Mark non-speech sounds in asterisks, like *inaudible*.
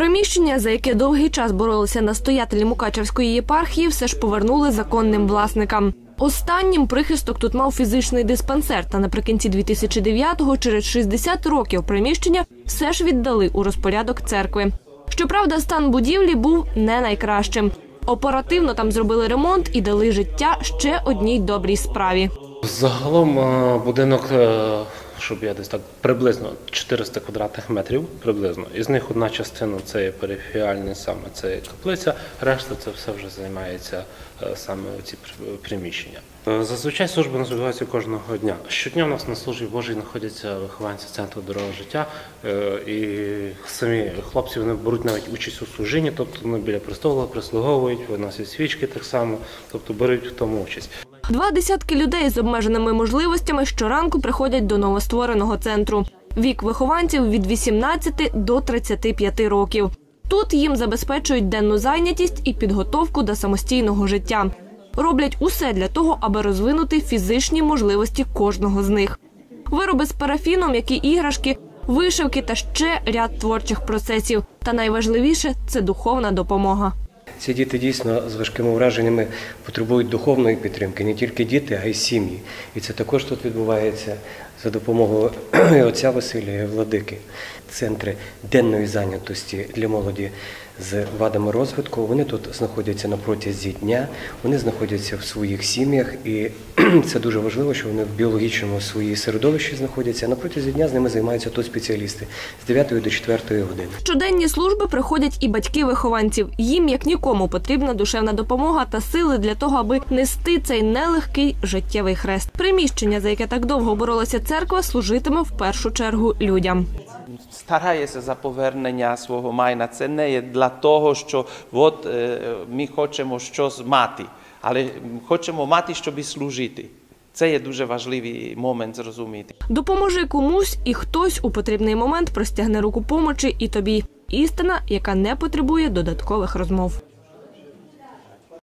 Приміщення, за яке довгий час боролися настоятелі Мукачевської єпархії, все ж повернули законним власникам. Останнім прихисток тут мав фізичний диспансер, та наприкінці 2009-го, через 60 років приміщення все ж віддали у розпорядок церкви. Щоправда, стан будівлі був не найкращим. Оперативно там зробили ремонт і дали життя ще одній добрій справі. Загалом е, будинок, е, щоб я десь так приблизно 400 квадратних метрів, приблизно. Із них одна частина це є периферіальний саме це каплиця, решта це все вже займається е, саме ці приміщення. Е, Зазвичай служби відбуваються кожного дня. Щодня у нас на службі Божій знаходяться вихованці центру дорогого життя, е, і самі хлопці вони беруть навіть участь у служінні, тобто вони біля престолу прислуговують, виносять свічки так само, тобто беруть в тому участь. Два десятки людей з обмеженими можливостями щоранку приходять до новоствореного центру. Вік вихованців від 18 до 35 років. Тут їм забезпечують денну зайнятість і підготовку до самостійного життя. Роблять усе для того, аби розвинути фізичні можливості кожного з них. Вироби з парафіном, які іграшки, вишивки та ще ряд творчих процесів. Та найважливіше це духовна допомога. Ці діти дійсно з важкими враженнями потребують духовної підтримки, не тільки діти, а й сім'ї. І це також тут відбувається за допомогою *clears throat* отця Василія Владики. Центри денної зайнятості для молоді з вадами розвитку. Вони тут знаходяться на протязі дня, вони знаходяться в своїх сім'ях, і *clears throat* це дуже важливо, що вони в біологічному своїй середовищі знаходяться. На протязі дня з ними займаються тут спеціалісти з 9 до 4 години. Щоденні служби приходять і батьки вихованців. Їм як нікому потрібна душевна допомога та сили для того, аби нести цей нелегкий життєвий хрест. Приміщення, за яке так довго боролася церква, служитиме в першу чергу людям. старається за повернення свого майна. Це не є для того, що от е, ми хочемо щось мати, але хочемо мати, щоб служити. Це є дуже важливий момент зрозуміти. Допоможи комусь, і хтось у потрібний момент простягне руку помочі і тобі. Істина, яка не потребує додаткових розмов.